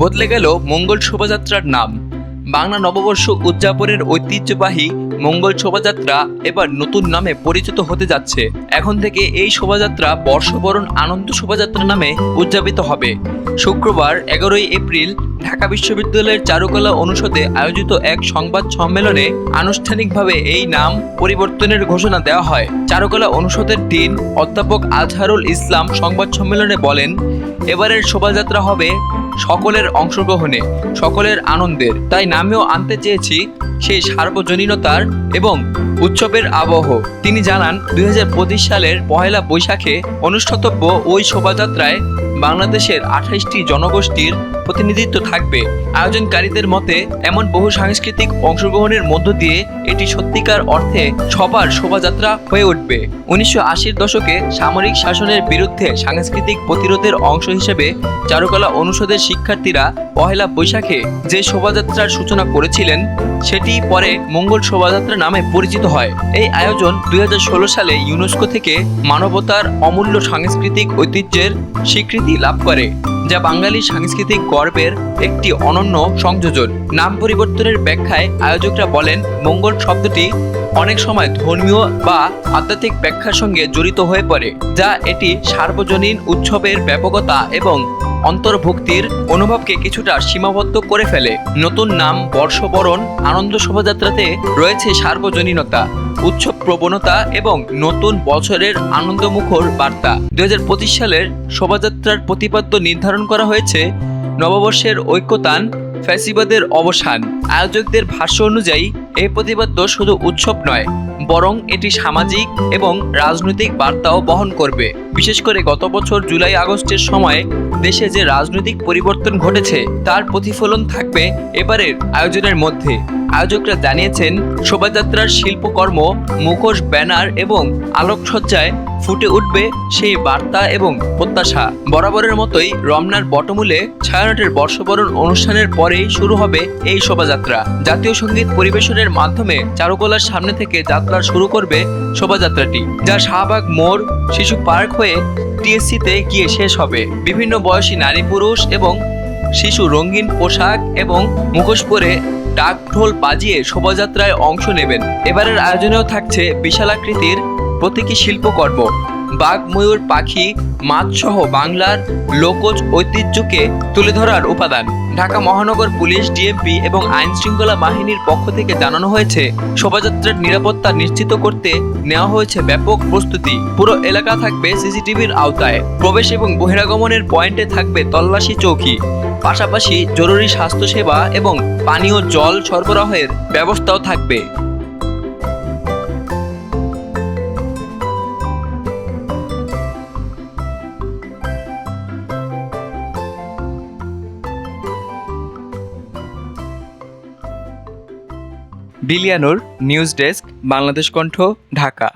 বদলে গেল মঙ্গল শোভাযাত্রার নাম। বাংলা নববর্ষ উদযাপনের ঐতিহ্যবাহী মঙ্গল শোভাযাত্রা এবার নতুন নামে পরিচিত হতে যাচ্ছে। এখন থেকে এই শোভাযাত্রা বর্ষবরণ আনন্দ শোভাযাত্রা নামে উদযাপিত হবে। শুক্রবার এগারোই এপ্রিল ঢাকা বিশ্ববিদ্যালয়ের চারুকলা অনুষদে আয়োজিত এক সংবাদ সম্মেলনে আনুষ্ঠানিকভাবে এই নাম পরিবর্তনের ঘোষণা দেওয়া হয়। চারুকলা অনুষদের ডিন অধ্যাপক আজহারুল ইসলাম সংবাদ সম্মেলনে বলেন, এবারের শোভাযাত্রা হবে সকলের অংশগ্রহণে, সকলের আনন্দের। তাই নামেও আনতে চেয়েছি সেই সার্বজনীনতার এবং উৎসবের আবহ। তিনি জানান, দুই হাজার পঁচিশ সালের পহেলা বৈশাখে অনুষ্ঠিতব্য ওই শোভাযাত্রায় বাংলাদেশের আঠাইশটি জনগোষ্ঠীর প্রতিনিধিত্ব থাকবে। আয়োজনকারীদের মতে, এমন বহু সাংস্কৃতিক অংশগ্রহণের মধ্য দিয়ে এটি সত্যিকার অর্থে সবার শোভাযাত্রা হয়ে উঠবে। উনিশশো আশির দশকে সামরিক শাসনের বিরুদ্ধে সাংস্কৃতিক প্রতিরোধের অংশ হিসেবে চারুকলা অনুষদের শিক্ষার্থীরা পহেলা বৈশাখে যে শোভাযাত্রার সূচনা করেছিলেন, সেটি পরে মঙ্গল শোভাযাত্রা নামে পরিচিত হয়। এই আয়োজন দুই হাজার ষোলো সালে ইউনেস্কো থেকে মানবতার অমূল্য সাংস্কৃতিক ঐতিহ্যের স্বীকৃতি লাভ করে, যা বাঙালি সাংস্কৃতিক গর্বের একটি অনন্য সংযোজন। নাম পরিবর্তনের ব্যাখ্যায় আয়োজকরা বলেন, মঙ্গল শব্দটি অনেক সময় ধর্মীয় বা আধ্যাত্মিক ব্যাখ্যার সঙ্গে জড়িত হয়ে পড়ে, যা এটি সার্বজনীন উৎসবের ব্যাপকতা এবং অন্তর্ভুক্তির অনুভবকে কিছুটা সীমাবদ্ধ করে ফেলে। নতুন নাম, বর্ষবরণ, আনন্দ শোভাযাত্রাতে রয়েছে সার্বজনীনতা, উৎসব প্রবণতা এবং নতুন বছরের আনন্দমুখর বার্তা। দুই হাজার পঁচিশ সালের শোভাযাত্রার প্রতিপাদ্য নির্ধারণ করা হয়েছে নববর্ষের ঐক্যতান, ফ্যাসিবাদের অবসান। আয়োজকদের ভাষ্য অনুযায়ী এই প্রতিবাদ শুধু উৎসব নয়, বরং এটি সামাজিক এবং রাজনৈতিক বার্তাও বহন করবে। বিশেষ করে গত বছর জুলাই আগস্টের সময় দেশে যে রাজনৈতিক পরিবর্তন ঘটেছে, তার প্রতিফলন থাকবে এবারের আয়োজনের মধ্যে। আয়োজকরা জানিয়েছেন, শোভাযাত্রার শিল্পকর্ম, মুখোশ, ব্যানার এবং আলোকসজ্জায় ফুটে উঠবে সেই বার্তা এবং প্রত্যাশা। বরাবরের মতোই রমনার বটমূলে ছায়ানটের বর্ষবরণ অনুষ্ঠানের পরেই শুরু হবে এই শোভাযাত্রা। জাতীয় সংগীত পরিবেশনের মাধ্যমে চারুকলার সামনে থেকে যাত্রা শুরু করবে শোভাযাত্রাটি, যা শাহবাগ মোড়, শিশু পার্ক হয়ে টিএসসিতে গিয়ে শেষ হবে। বিভিন্ন বয়সী নারী পুরুষ এবং শিশু রঙিন পোশাক এবং মুখোশ পরে ডাক ঢোল বাজিয়ে শোভাযাত্রায় অংশ নেবেন। এবারের আয়োজনেও থাকছে বিশালাকৃতির প্রতীকী শিল্পকর্ম। বাঘ ময়ূর পাখি, মাছসহ বাংলার লোকজ ঐতিহ্যকে তুলে ধরার উপাদান। ঢাকা মহানগর পুলিশ, ডিএমপি এবং আইন শৃঙ্খলা বাহিনীর পক্ষ থেকে জানানো হয়েছে, শোভাযাত্রার নিরাপত্তা নিশ্চিত করতে নেওয়া হয়েছে ব্যাপক প্রস্তুতি। পুরো এলাকা থাকবে সিসিটিভির আওতায়। প্রবেশ এবং বহিরাগমনের পয়েন্টে থাকবে তল্লাশি চৌকি। পাশাপাশি জরুরি স্বাস্থ্যসেবা এবং পানীয় জল সরবরাহের ব্যবস্থাও থাকবে। বিলিয়ানোর নিউজ ডেস্ক বাংলাদেশ কণ্ঠ ঢাকা।